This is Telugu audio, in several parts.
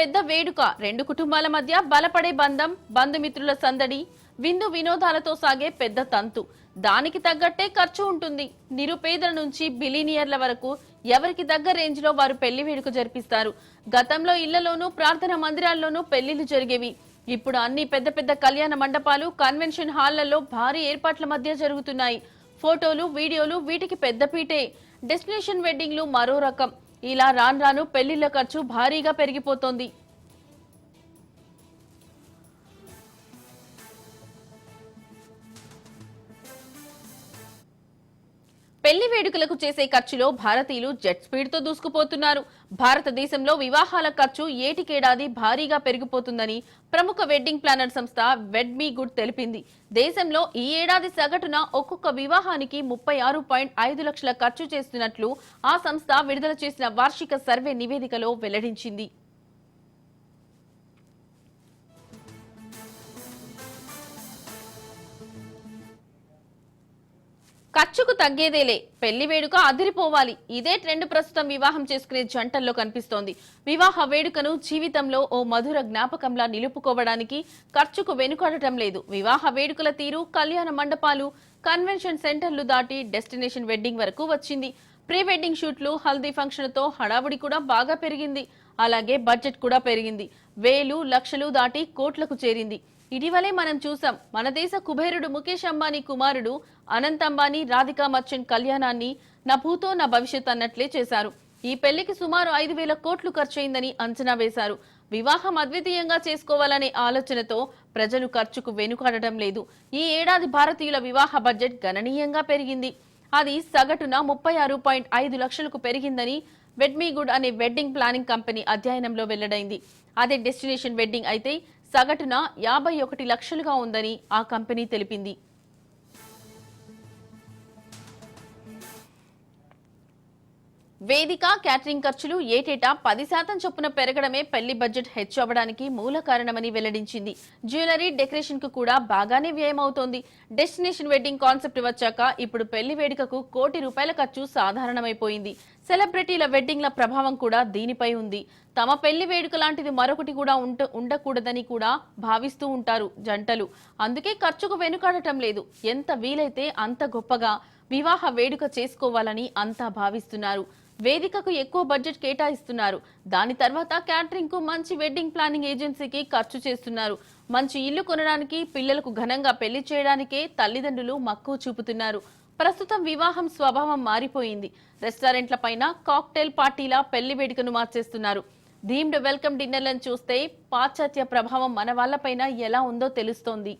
పెద్ద వేడుక. రెండు కుటుంబాల మధ్య బలపడే బంధం బంధుమిత్రుల సందడి విందు వినోదాలతో సాగే పెద్ద తంతు. దానికి తగ్గట్టే ఖర్చు ఉంటుంది. నిరుపేదల నుంచి బిలీనియర్ల వరకు ఎవరికి తగ్గ రేంజ్లో వారు పెళ్ళి వేడుక జరిపిస్తారు. గతంలో ఇళ్ళలోనూ ప్రార్థన మందిరాల్లోనూ పెళ్ళిళ్ళు జరిగేవి. ఇప్పుడు అన్ని పెద్ద పెద్ద కళ్యాణ మండపాలు కన్వెన్షన్ హాళ్ళలో భారీ ఏర్పాట్ల మధ్య జరుగుతున్నాయి. ఫోటోలు వీడియోలు వీటికి పెద్దపీటే డెస్టినేషన్ వెడ్డింగ్లు మరో రకం. ఇలా రాను రాను పెళ్ళిళ్ళ ఖర్చు భారీగా పెరిగిపోతోంది. పెళ్ళి వేడుకలకు చేసే ఖర్చులో భారతీయులు జెట్ స్పీడ్తో దూసుకుపోతున్నారు. భారతదేశంలో వివాహాల ఖర్చు ఏటికేడాది భారీగా పెరిగిపోతుందని ప్రముఖ వెడ్డింగ్ ప్లానర్ సంస్థ వెడ్మీ గుడ్ తెలిపింది. దేశంలో ఈ ఏడాది సగటున ఒక్కొక్క వివాహానికి ముప్పై ఆరు పాయింట్ ఐదు లక్షల ఖర్చు చేస్తున్నట్లు ఆ సంస్థ విడుదల చేసిన వార్షిక సర్వే నివేదికలో వెల్లడించింది. ఖర్చుకు తగ్గేదేలే. పెళ్ళి వేడుక అదిరిపోవాలి. ఇదే ట్రెండ్ ప్రస్తుతం వివాహం చేసుకునే జంటల్లో కనిపిస్తోంది. వివాహ వేడుకను జీవితంలో ఓ మధుర జ్ఞాపకంలా నిలుపుకోవడానికి ఖర్చుకు వెనుకాడటం లేదు. వివాహ వేడుకల తీరు కళ్యాణ మండపాలు కన్వెన్షన్ సెంటర్లు దాటి డెస్టినేషన్ వెడ్డింగ్ వరకు వచ్చింది. ప్రీ వెడ్డింగ్ షూట్లు హల్దీ ఫంక్షన్తో హడావుడి కూడా బాగా పెరిగింది. అలాగే బడ్జెట్ కూడా పెరిగింది. వేలు లక్షలు దాటి కోట్లకు చేరింది. ఇటీవలే మనం చూసాం మన దేశ కుబేరుడు ముఖేష్ అంబానీ కుమారుడు అనంత్ అంబానీ రాధికా మర్చెంట్ కళ్యాణాన్ని నా భూతో నా భవిష్యత్ అన్నట్లే చేశారు. ఈ పెళ్ళికి సుమారు ఐదు వేల కోట్లు ఖర్చయిందని అంచనా వేశారు. వివాహం అద్వితీయంగా చేసుకోవాలనే ఆలోచనతో ప్రజలు ఖర్చుకు వెనుకాడటం లేదు. ఈ ఏడాది భారతీయుల వివాహ బడ్జెట్ గణనీయంగా పెరిగింది. అది సగటున ముప్పై ఆరు పాయింట్ ఐదు లక్షలకు పెరిగిందని వెడ్మీగుడ్ అనే వెడ్డింగ్ ప్లానింగ్ కంపెనీ అధ్యయనంలో వెల్లడైంది. అదే డెస్టినేషన్ వెడ్డింగ్ అయితే సగటున యాభై ఒకటి లక్షలుగా ఉందని ఆ కంపెనీ తెలిపింది. వేదిక క్యాటరింగ్ ఖర్చులు ఏటేటా పది శాతం చొప్పున పెరగడమే పెళ్ళి బడ్జెట్ హెచ్చు అవ్వడానికి మూల కారణమని వెల్లడించింది. జ్యువెలరీ డెకరేషన్కు కూడా బాగానే వ్యయం అవుతోంది డెస్టినేషన్ వెడ్డింగ్ కాన్సెప్ట్ వచ్చాక ఇప్పుడు పెళ్ళి వేడుకకు కోటి రూపాయల ఖర్చు సాధారణమైపోయింది. సెలబ్రిటీల వెడ్డింగ్ల ప్రభావం కూడా దీనిపై ఉంది. తమ పెళ్ళి వేడుక లాంటిది మరొకటి కూడా ఉంట ఉండకూడదని కూడా భావిస్తూ ఉంటారు జంటలు. అందుకే ఖర్చుకు వెనుకాడటం లేదు. ఎంత వీలైతే అంత గొప్పగా వివాహ వేడుక చేసుకోవాలని అంతా భావిస్తున్నారు. వేదికకు ఎక్కువ బడ్జెట్ కేటాయిస్తున్నారు. దాని తర్వాత క్యాటరింగ్కు మంచి వెడ్డింగ్ ప్లానింగ్ ఏజెన్సీకి ఖర్చు చేస్తున్నారు. మంచి ఇల్లు కొనడానికి పిల్లలకు ఘనంగా పెళ్ళి చేయడానికే తల్లిదండ్రులు మక్కువ చూపుతున్నారు. ప్రస్తుతం వివాహం స్వభావం మారిపోయింది. రెస్టారెంట్ల పైన కాక్టైల్ పార్టీల పెళ్ళి వేడుకను మార్చేస్తున్నారు. ధీమ్డ్ వెల్కమ్ డిన్నర్లను చూస్తే పాశ్చాత్య ప్రభావం మన వాళ్ళపైన ఎలా ఉందో తెలుస్తోంది.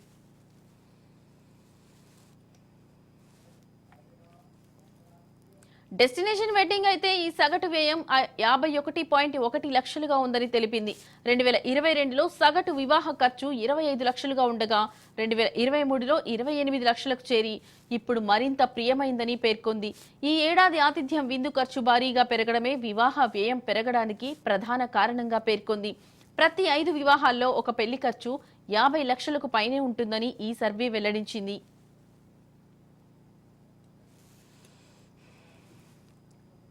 డెస్టినేషన్ వెడ్డింగ్ అయితే ఈ సగటు వ్యయం యాభై ఒకటి పాయింట్ ఒకటి లక్షలుగా ఉందని తెలిపింది. రెండు వేల ఇరవై రెండులో సగటు వివాహ ఖర్చు ఇరవై ఐదు లక్షలుగా ఉండగా రెండు వేల ఇరవై మూడులో ఇరవై ఎనిమిది లక్షలకు చేరి ఇప్పుడు మరింత ప్రియమైందని పేర్కొంది. ఈ ఏడాది ఆతిథ్యం విందు ఖర్చు భారీగా పెరగడమే వివాహ వ్యయం పెరగడానికి ప్రధాన కారణంగా పేర్కొంది. ప్రతి ఐదు వివాహాల్లో ఒక పెళ్ళి ఖర్చు యాభై లక్షలకు పైనే ఉంటుందని ఈ సర్వే వెల్లడించింది.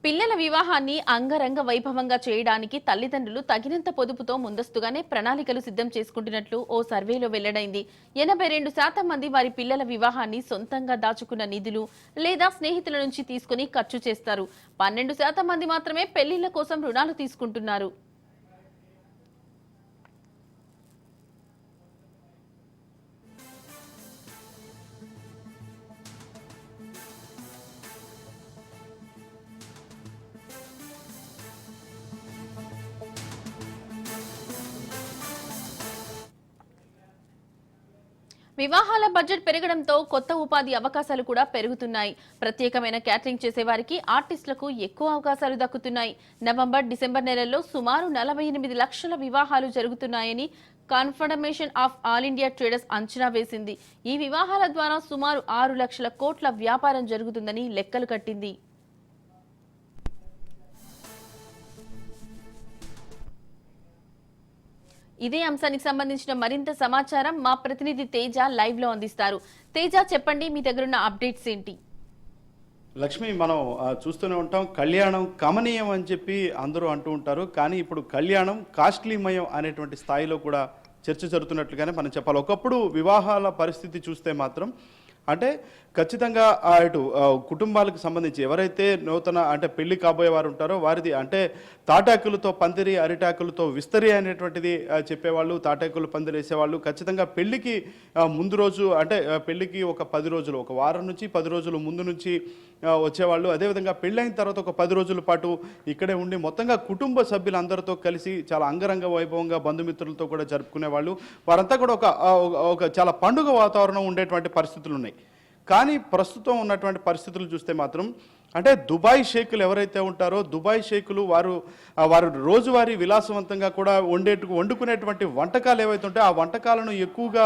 పిల్లల వివాహాన్ని అంగరంగ వైభవంగా చేయడానికి తల్లిదండ్రులు తగినంత పొదుపుతో ముందస్తుగానే ప్రణాళికలు సిద్ధం చేసుకుంటున్నట్లు ఓ సర్వేలో వెల్లడైంది. ఎనభై రెండు శాతం మంది వారి పిల్లల వివాహాన్ని సొంతంగా దాచుకున్న నిధులు లేదా స్నేహితుల నుంచి తీసుకుని ఖర్చు చేస్తారు. పన్నెండు శాతం మంది మాత్రమే పెళ్ళిళ్ళ కోసం రుణాలు తీసుకుంటున్నారు. వివాహాల బడ్జెట్ పెరగడంతో కొత్త ఉపాధి అవకాశాలు కూడా పెరుగుతున్నాయి. ప్రత్యేకమైన క్యాటరింగ్ చేసేవారికి ఆర్టిస్టులకు ఎక్కువ అవకాశాలు దక్కుతున్నాయి. నవంబర్ డిసెంబర్ నెలల్లో సుమారు నలభై ఎనిమిది లక్షల వివాహాలు జరుగుతున్నాయని confirmation of all India traders అంచనా వేసింది. ఈ వివాహాల ద్వారా సుమారు ఆరు లక్షల కోట్ల వ్యాపారం జరుగుతుందని లెక్కలు కట్టింది. ఇదే అంశానికి సంబంధించిన మరింత సమాచారం మా ప్రతినిధి తేజ లైవ్లో అందిస్తారు. తేజ చెప్పండి మీ దగ్గరున్న అప్డేట్స్ ఏంటి? లక్ష్మి మనం చూస్తూనే ఉంటాం. కళ్యాణం కమనీయం అని చెప్పి అందరూ అంటూ ఉంటారు. కానీ ఇప్పుడు కళ్యాణం కాస్ట్లీమయం అనేటువంటి స్థాయిలో కూడా చర్చ జరుగుతున్నట్లుగానే మనం చెప్పాలి. ఒకప్పుడు వివాహాల పరిస్థితి చూస్తే మాత్రం అంటే ఖచ్చితంగా ఆ ఇటు కుటుంబాలకు సంబంధించి ఎవరైతే నూతన అంటే పెళ్ళి కాబోయే వారు ఉంటారో వారిది అంటే తాటాకులతో పందిరి అరిటాకులతో విస్తరి అనేటువంటిది చెప్పేవాళ్ళు తాటాకులు పందిరి వేసేవాళ్ళు. ఖచ్చితంగా పెళ్ళికి ముందు రోజు అంటే పెళ్ళికి ఒక పది రోజులు ఒక వారం నుంచి పది రోజులు ముందు నుంచి వచ్చేవాళ్ళు. అదేవిధంగా పెళ్ళైన తర్వాత ఒక పది రోజుల పాటు ఇక్కడే ఉండి మొత్తంగా కుటుంబ సభ్యులందరితో కలిసి చాలా అంగరంగ వైభవంగా బంధుమిత్రులతో కూడా జరుపుకునేవాళ్ళు. వారంతా కూడా ఒక- ఒక చాలా పండుగ వాతావరణం ఉండేటువంటి పరిస్థితులు ఉన్నాయి. కానీ ప్రస్తుతం ఉన్నటువంటి పరిస్థితులు చూస్తే మాత్రం అంటే దుబాయ్ షేకులు ఎవరైతే ఉంటారో దుబాయ్ షేకులు వారు వారు రోజువారీ విలాసవంతంగా కూడా వండేటు వండుకునేటువంటి వంటకాలు ఏవైతే ఉంటాయో ఆ వంటకాలను ఎక్కువగా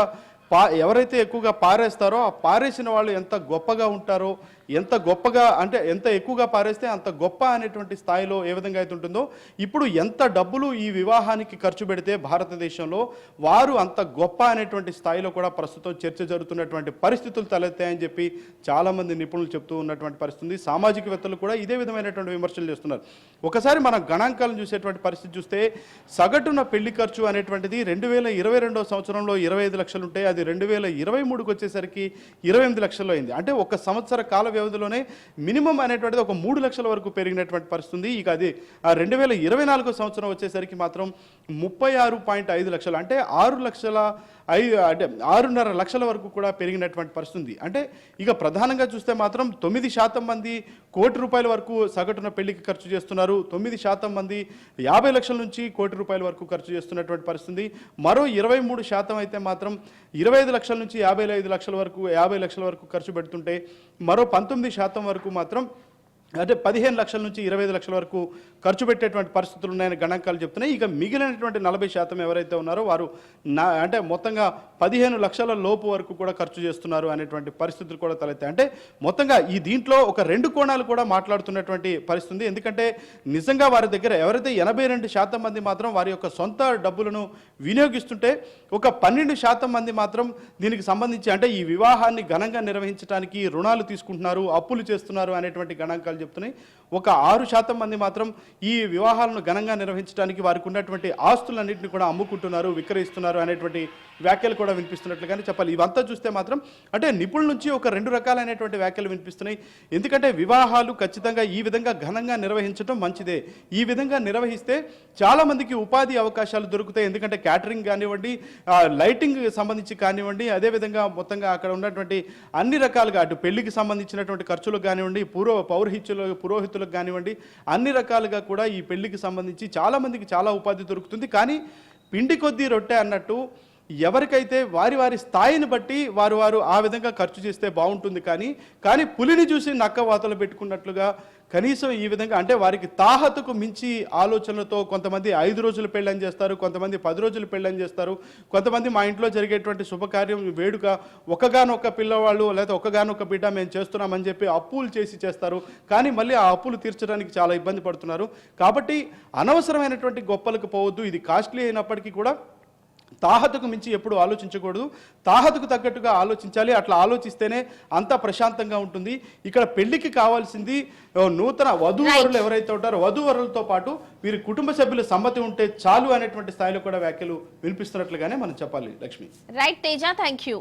పా ఎవరైతే ఎక్కువగా పారేస్తారో ఆ పారేసిన వాళ్ళు ఎంత గొప్పగా ఉంటారో ఎంత గొప్పగా అంటే ఎంత ఎక్కువగా పారేస్తే అంత గొప్ప అనేటువంటి స్థాయిలో ఏ విధంగా అయితే ఉంటుందో ఇప్పుడు ఎంత డబ్బులు ఈ వివాహానికి ఖర్చు పెడితే భారతదేశంలో వారు అంత గొప్ప అనేటువంటి స్థాయిలో కూడా ప్రస్తుతం చర్చ జరుగుతున్నటువంటి పరిస్థితులు తలెత్తాయని చెప్పి చాలామంది నిపుణులు చెప్తూ ఉన్నటువంటి పరిస్థితి సామాజికవేత్తలు కూడా ఇదే విధమైనటువంటి విమర్శలు చేస్తున్నారు. ఒకసారి మనం గణాంకాలను చూసేటువంటి పరిస్థితి చూస్తే సగటున పెళ్ళి ఖర్చు అనేటువంటిది రెండు వేల ఇరవై రెండో సంవత్సరంలో ఇరవై ఐదు లక్షలు ఉంటే అది రెండు వేల ఇరవై మూడుకి వచ్చేసరికి ఇరవై ఎనిమిది లక్షలు అయింది. అంటే ఒక సంవత్సర కాల వ్యవధిలోనే మినిమం అనేటువంటిది ఒక మూడు లక్షల వరకు పెరిగినటువంటి పరిస్థితి ఉంది. ఇక అది రెండు వేల ఇరవై నాలుగో సంవత్సరం వచ్చేసరికి మాత్రం ముప్పై ఆరు పాయింట్ ఐదు లక్షలు అంటే ఆరు లక్షల ఐదు అంటే ఆరున్నర లక్షల వరకు కూడా పెరిగినటువంటి పరిస్థితి ఉంది. అంటే ఇక ప్రధానంగా చూస్తే మాత్రం తొమ్మిది శాతం మంది కోటి రూపాయల వరకు సగటున పెళ్ళికి ఖర్చు చేస్తున్నారు. తొమ్మిది శాతం మంది యాభై లక్షల నుంచి కోటి రూపాయల వరకు ఖర్చు చేస్తున్నటువంటి పరిస్థితి మరో ఇరవై మూడు శాతం అయితే మాత్రం ఇరవై ఐదు లక్షల నుంచి యాభై ఐదు లక్షల వరకు యాభై లక్షల వరకు ఖర్చు పెడుతుంటే మరో పంతొమ్మిది శాతం వరకు మాత్రం అంటే పదిహేను లక్షల నుంచి ఇరవై ఐదు లక్షల వరకు ఖర్చు పెట్టేటువంటి పరిస్థితులు ఉన్నాయని గణాంకాలు చెప్తున్నాయి. ఇక మిగిలినటువంటి నలభై శాతం ఎవరైతే ఉన్నారో వారు నా అంటే మొత్తంగా పదిహేను లక్షల లోపు వరకు కూడా ఖర్చు చేస్తున్నారు అనేటువంటి పరిస్థితులు కూడా తలెత్తాయి. అంటే మొత్తంగా ఈ దీంట్లో ఒక రెండు కోణాలు కూడా మాట్లాడుతున్నటువంటి పరిస్థితి ఎందుకంటే నిజంగా వారి దగ్గర ఎవరైతే ఎనభై రెండు శాతం మంది మాత్రం వారి యొక్క సొంత డబ్బులను వినియోగిస్తుంటే ఒక పన్నెండు శాతం మంది మాత్రం దీనికి సంబంధించి అంటే ఈ వివాహాన్ని ఘనంగా నిర్వహించడానికి రుణాలు తీసుకుంటున్నారు అప్పులు చేస్తున్నారు అనేటువంటి గణాంకాలు చెప్తున్నాయి. ఒక ఆరు శాతం మంది మాత్రం ఈ వివాహాలను ఘనంగా నిర్వహించడానికి వారికి ఉన్నటువంటి ఆస్తులన్నింటినీ కూడా అమ్ముకుంటున్నారు విక్రయిస్తున్నారు అనేటువంటి వ్యాఖ్యలు కూడా వినిపిస్తున్నట్లుగానే చెప్పాలి. ఇవంతా చూస్తే మాత్రం అంటే నిపుణుల నుంచి ఒక రెండు రకాలైనటువంటి వ్యాఖ్యలు వినిపిస్తున్నాయి. ఎందుకంటే వివాహాలు ఖచ్చితంగా ఈ విధంగా ఘనంగా నిర్వహించడం మంచిదే. ఈ విధంగా నిర్వహిస్తే చాలా మందికి ఉపాధి అవకాశాలు దొరుకుతాయి. ఎందుకంటే క్యాటరింగ్ కానివ్వండి లైటింగ్ సంబంధించి కానివ్వండి అదేవిధంగా మొత్తంగా అక్కడ ఉన్నటువంటి అన్ని రకాలుగా అటు పెళ్ళికి సంబంధించినటువంటి ఖర్చులు కానివ్వండి పూర్వ పౌరహిత్యులు పురోహితులకు కానివ్వండి అన్ని రకాలుగా కూడా ఈ పెళ్ళికి సంబంధించి చాలా మందికి చాలా ఉపాధి దొరుకుతుంది. కానీ పిండి కొద్దీ రొట్టె అన్నట్టు ఎవరికైతే వారి వారి స్థాయిని బట్టి వారు వారు ఆ విధంగా ఖర్చు చేస్తే బాగుంటుంది కానీ కానీ పులిని చూసి నక్క వాతలు పెట్టుకున్నట్లుగా కనీసం ఈ విధంగా అంటే వారికి తాహతకు మించి ఆలోచనలతో కొంతమంది ఐదు రోజులు పెళ్ళని చేస్తారు కొంతమంది పది రోజులు పెళ్ళని చేస్తారు కొంతమంది మా ఇంట్లో జరిగేటువంటి శుభకార్యం వేడుక ఒకగానొక్క పిల్లవాళ్ళు లేదా ఒకగానొక్క బిడ్డ మేము చేస్తున్నామని చెప్పి అప్పులు చేసి చేస్తారు. కానీ మళ్ళీ ఆ అప్పులు తీర్చడానికి చాలా ఇబ్బంది పడుతున్నారు. కాబట్టి అనవసరమైనటువంటి గొప్పలకు పోవద్దు. ఇది కాస్ట్లీ అయినప్పటికీ కూడా తాహతకు మించి ఎప్పుడు ఆలోచించకూడదు. తాహతకు తగ్గట్టుగా ఆలోచించాలి. అట్లా ఆలోచిస్తేనే అంతా ప్రశాంతంగా ఉంటుంది. ఇక్కడ పెళ్ళికి కావాల్సింది నూతన వధూవరులు ఎవరైతే ఉంటారో వధూవరులతో పాటు వీరి కుటుంబ సభ్యుల సమ్మతి ఉంటే చాలు అనేటువంటి స్థాయిలో కూడా వ్యాఖ్యలు వినిపిస్తున్నట్లుగానే మనం చెప్పాలి Lakshmi. Right Teja. Thank you